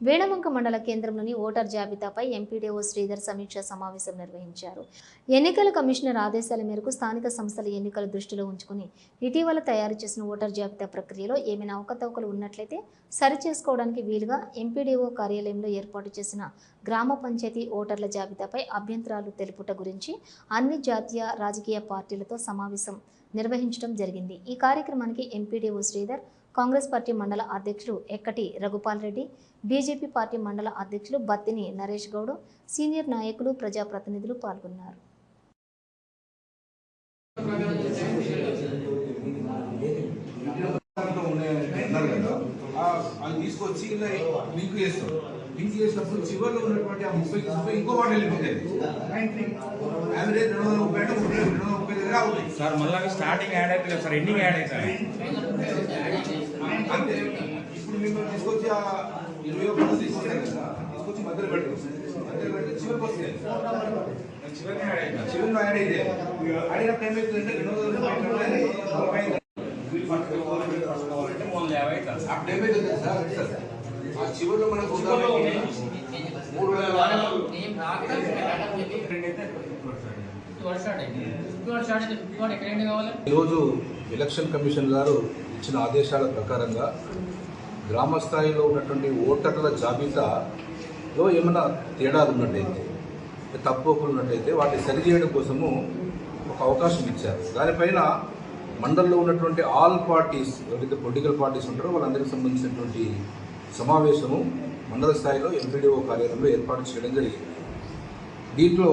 వేణవంక మండల కేంద్రంలోని voter జాబితాపై MPDO Sridhar సమీక్ష సమావేశం నిర్వహించారు. ఎన్నికల కమిషనర్ ఆదేశాల మేరకు స్థానిక సంస్థల ఎన్నికల దృష్టిలో ఉంచుకుని ఇటీవల తయారు చేసిన ఓటర్ జాబితా ప్రక్రియలో ఏమైనా అవకతవకలు ఉన్నట్లయితే సరిచేసుకోవడానికి వీలుగా ఎంపీడీఓ కార్యాలయంలో ఏర్పాటు చేసిన గ్రామ పంచాయతీ ఓటర్ల జాబితాపై అభ్యంతరాలు తెలుపుట గురించి అన్ని జాతీయ రాజకీయ పార్టీలతో సమావేశం నిర్వహించడం జరిగింది. ఈ కార్యక్రమానికి ఎంపీడీఓ శ్రీధర్ కాంగ్రెస్ పార్టీ మండల అధ్యక్షులు ఎక్కటి రఘుపాల్ రెడ్డి బీజేపీ పార్టీ మండల అధ్యక్షులు బత్తిని నరేష్ గౌడ్ సీనియర్ నాయకులు ప్రజాప్రతినిధులు పాల్గొన్నారు. తీసుకొచ్చి లింక్ చేస్తాం లింక్ చేసినప్పుడు చివరిలో ఉన్నటువంటి ఆ ముప్పై ముప్పై ఇంకో వాటి వెళ్ళిపోతాయి. యావరేజ్ రెండు వందల ముప్పై అంటే ముప్పై రెండు వందల ముప్పై దగ్గర అవుతాయి సార్ మళ్ళీ స్టార్టింగ్ యాడ్ అయితే సార్ ఎండింగ్ యాడ్ అవుతాయి అంతే. ఇప్పుడు మేము తీసుకొచ్చి ఆ ఇరవై ఒకటి తీసుకొస్తాం కదా తీసుకొచ్చి మధ్యలో పెట్టాం మధ్యలో పెట్టి చివరికి చివరికి యాడ్ అయితే రెండు వందల నలభై అవుతుంది సార్ అప్పుడు ఏమైతుంది సార్ సార్, ఆ చివరిలో మనకు ఈరోజు ఎలక్షన్ కమిషన్ గారు ఇచ్చిన ఆదేశాల ప్రకారంగా గ్రామ స్థాయిలో ఉన్నటువంటి ఓటర్ల జాబితాలో ఏమైనా తేడాలు ఉన్నట్టయితే తప్పులు ఉన్నట్టయితే వాటిని సరిచేయడం కోసము ఒక అవకాశం ఇచ్చారు. దానిపైన మండలంలో ఉన్నటువంటి ఆల్ పార్టీస్ ఎవరైతే పొలిటికల్ పార్టీస్ ఉంటారో వాళ్ళందరికీ సంబంధించినటువంటి సమావేశము మండల స్థాయిలో ఎంపీడీఓ కార్యాలయంలో ఏర్పాటు చేయడం జరిగింది. దీంట్లో